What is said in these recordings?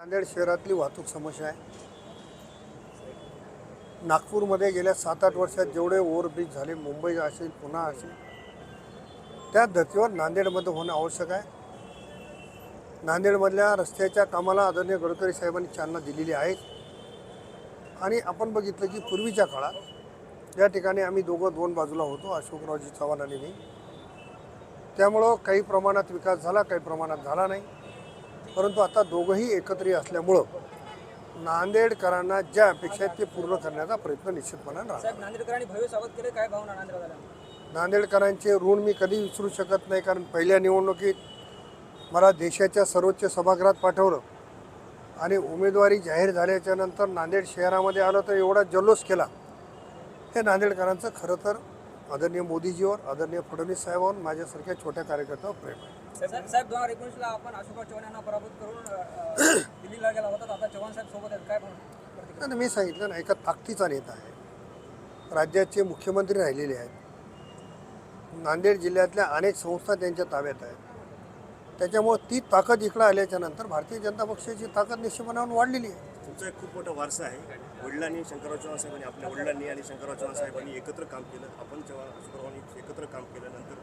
नांदेड शहरातली वाहतूक समस्या आहे. नागपूरमध्ये गेल्या सात आठ वर्षात जेवढे ओव्हरब्रिज झाले मुंबई असेल पुन्हा असेल त्या धर्तीवर नांदेडमध्ये होणं आवश्यक आहे. नांदेडमधल्या रस्त्याच्या कामाला आदरणीय गडकरी साहेबांनी चालना दिलेली आहे. आणि आपण बघितलं की पूर्वीच्या काळात या ठिकाणी आम्ही दोघं दोन बाजूला होतो अशोकरावजी चव्हाण आणि मी. त्यामुळं काही प्रमाणात विकास झाला काही प्रमाणात झाला नाही. परंतु आता दोघंही एकत्रित असल्यामुळं नांदेडकरांना ज्या अपेक्षा आहेत ते पूर्ण करण्याचा प्रयत्न निश्चितपणाने राहणार. साहेब नांदेडकरांनी भव्य स्वागत केले. काय भावना नांदेड झाल्या नांदेडकरांचे ऋण मी कधी विसरू शकत नाही कारण पहिल्या निवडणुकीत मला देशाच्या सर्वोच्च सभागृहात पाठवलं आणि उमेदवारी जाहीर झाल्याच्यानंतर नांदेड शहरामध्ये आलं तर एवढा जल्लोष केला. हे नांदेडकरांचं खरं तर आदरणीय मोदीजीवर आदरणीय फडणवीस साहेबांवर माझ्यासारख्या छोट्या कार्यकर्त्यावर प्रेम आहे. साहेब साहेब दोन हजार एकोणीसला आपण अशोकराव चव्हाण यांना पराभूत करून अ, अ, दिल्लीला गेला होता. आता चव्हाण साहेब सोबत आहेत. काय मी सांगितलं ना एका ताकदीचा नेता आहे. राज्याचे मुख्यमंत्री राहिलेले आहेत. नांदेड जिल्ह्यातल्या अनेक संस्था त्यांच्या ताब्यात आहेत. त्याच्यामुळं ती ताकद इकडं आल्याच्यानंतर भारतीय जनता पक्षाची ताकद निश्चितपणाने वाढलेली आहे. तुमचा एक खूप मोठा वारसा आहे. वडिलांनी शंकरराव चव्हाण साहेबांनी आपल्या वडिलांनी आणि शंकरराव चव्हाण साहेबांनी एकत्र काम केलं. आपण जेव्हा अशोकरावांनी एकत्र काम केलं. नंतर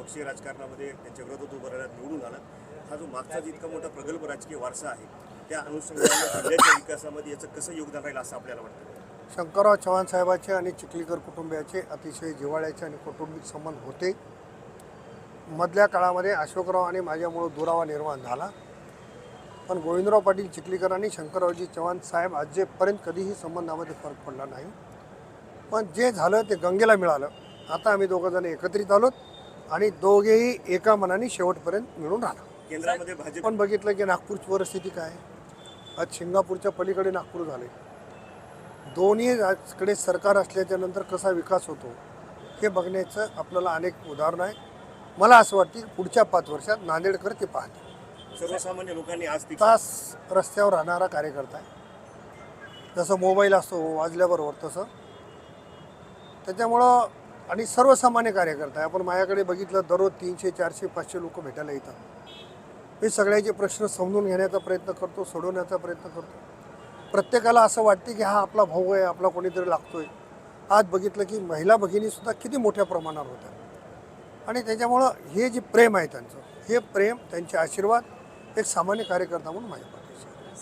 पक्षीय राजकारणामध्ये त्यांच्या विरोधात उभं निवडून आला. हा जो मागचा जितका मोठा प्रगल्भ राजकीय वारसा आहे त्या अनुषंगाने जिल्ह्याच्या विकासामध्ये याचं कसं योगदान राहील असं आपल्याला वाटतं? शंकरराव चव्हाण साहेबाचे आणि चिखलीकर कुटुंबियाचे अतिशय जिव्हाळ्याचे आणि कौटुंबिक संबंध होते. मधल्या काळामध्ये अशोकराव आणि माझ्यामुळं दुरावा निर्माण झाला. पण गोविंदराव पाटील चिखलीकर आणि शंकररावजी चव्हाण साहेब आजपर्यंत कधीही संबंधामध्ये फरक पडला नाही. पण जे झालं ते गंगेला मिळालं. आता आम्ही दोघंजण एकत्रित आलोत आणि दोघेही एका मनाने शेवटपर्यंत मिळून राहणार केंद्रामध्ये भाजप आपण बघितलं की नागपूरची परिस्थिती काय? आज सिंगापूरच्या पलीकडे नागपूर झाले. दोन्ही राजकडे सरकार असल्याच्या नंतर कसा विकास होतो हे बघण्याचं आपल्याला अनेक उदाहरणं आहे मला असं वाटतं पुढच्या पाच वर्षात नांदेडकर ते पाहतील. सर्वसामान्य लोकांनी आज ती तास रस्त्यावर राहणारा कार्यकर्ता आहे. जसं मोबाईल असतो वाजल्याबरोबर तसं. त्याच्यामुळं आणि सर्वसामान्य कार्यकर्ता आहे. आपण माझ्याकडे बघितलं दररोज तीनशे चारशे पाचशे लोक भेटायला येतात. मी सगळ्याचे प्रश्न समजून घेण्याचा प्रयत्न करतो सोडवण्याचा प्रयत्न करतो. प्रत्येकाला असं वाटते की हा आपला भाऊ आहे आपला कोणीतरी लागतोय. आज बघितलं की महिला भगिनीसुद्धा किती मोठ्या प्रमाणावर होत्या. आणि त्याच्यामुळं हे जे प्रेम आहे त्यांचं हे प्रेम त्यांचे आशीर्वाद एक सामान्य कार्यकर्ता म्हणून माझ्या